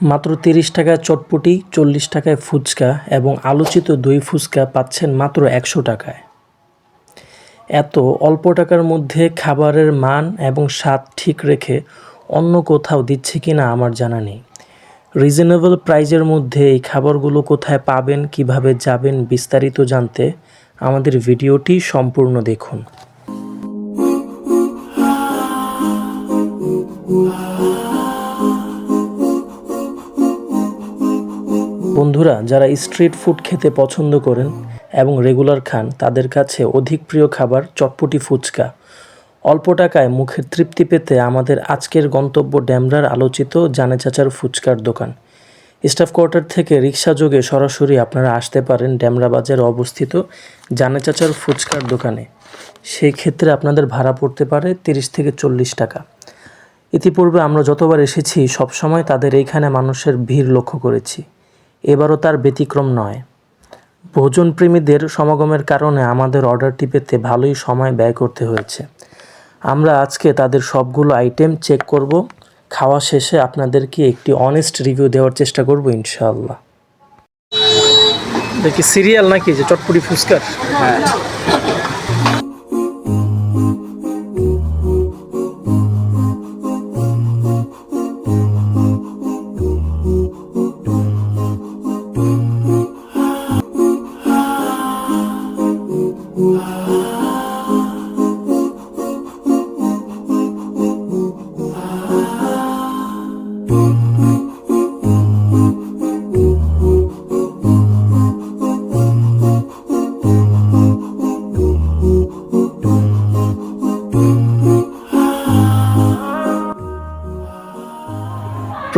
মাত্র তিরিশ টাকায় চটপটি, চল্লিশ টাকায় ফুচকা এবং আলোচিত দই ফুচকা পাচ্ছেন মাত্র একশো টাকায়। এত অল্প টাকার মধ্যে খাবারের মান এবং স্বাদ ঠিক রেখে অন্য কোথাও দিচ্ছে কি না আমার জানা নেই। রিজনেবল প্রাইজের মধ্যে এই খাবারগুলো কোথায় পাবেন, কীভাবে যাবেন বিস্তারিত জানতে আমাদের ভিডিওটি সম্পূর্ণ দেখুন। বন্ধুরা, যারা স্ট্রিট ফুড খেতে পছন্দ করেন এবং রেগুলার খান, তাদের কাছে অধিক প্রিয় খাবার চটপটি ফুচকা। অল্প টাকায় মুখের তৃপ্তি পেতে আমাদের আজকের গন্তব্য ড্যামরার আলোচিত জানে চাচার ফুচকার দোকান। স্টাফ কোয়ার্টার থেকে রিক্সা যোগে সরাসরি আপনারা আসতে পারেন ড্যামরা বাজারে অবস্থিত জানে চাচার ফুচকার দোকানে। সেই ক্ষেত্রে আপনাদের ভাড়া পড়তে পারে তিরিশ থেকে চল্লিশ টাকা। ইতিপূর্বে আমরা যতবার এসেছি, সবসময় তাদের এইখানে মানুষের ভিড় লক্ষ্য করেছি। এবারও তার ব্যতিক্রম নয়। ভোজন প্রেমীদের সমাগমের কারণে আমাদের অর্ডারটি পেতে ভালোই সময় ব্যয় করতে হয়েছে। আমরা আজকে তাদের সবগুলো আইটেম চেক করব। খাওয়া শেষে আপনাদেরকে একটি অনেস্ট রিভিউ দেওয়ার চেষ্টা করব ইনশাআল্লাহ। দেখি সিরিয়াল নাকি যে চটপুরি ফুচকার?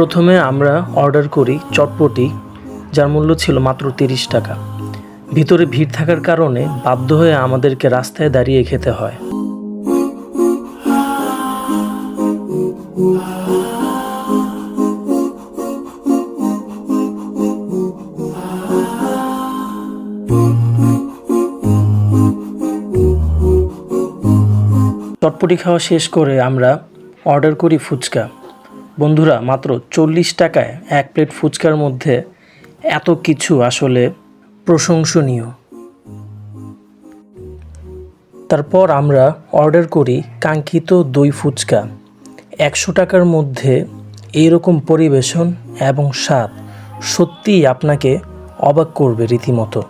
প্রথমে আমরা অর্ডার করি চটপটি, যার মূল্য ছিল মাত্র তিরিশ টাকা। ভিতরে ভিড় থাকার কারণে বাধ্য হয়ে আমাদেরকে রাস্তায় দাঁড়িয়ে খেতে হয়। চটপটি খাওয়া শেষ করে আমরা অর্ডার করি ফুচকা। বন্ধুরা, মাত্র চল্লিশ টাকায় এক প্লেট ফুচকার মধ্যে এত কিছু আসলে প্রশংসনীয়। তারপর আমরা অর্ডার করি কাঙ্ক্ষিত দই ফুচকা। একশো টাকার মধ্যে এইরকম পরিবেশন এবং স্বাদ সত্যিই আপনাকে অবাক করবে রীতিমতো।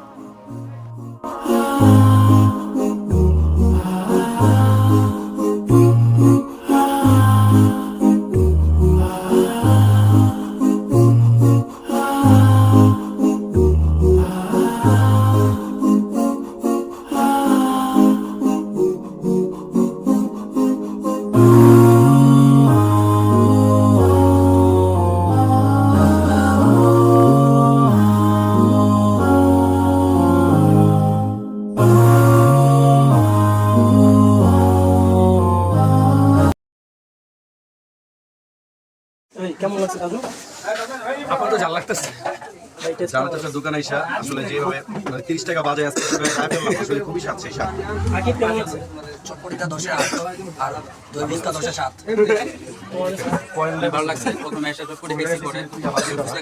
কেমন লাগছে দাদু আপনার তো জাল লাগতেছে। দোকান আইসা আসলে যেভাবে মানে তিরিশ টাকা বাজে আসছে আসলে খুবই স্বাদ সেই স্বাদ। আকিব কেমন লাগছে? চটপটিটা দশে আট আর দই ফুচকা দশে সাত। ভালো লাগছে। প্রথমে এসে চটপটি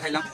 খাইলাম।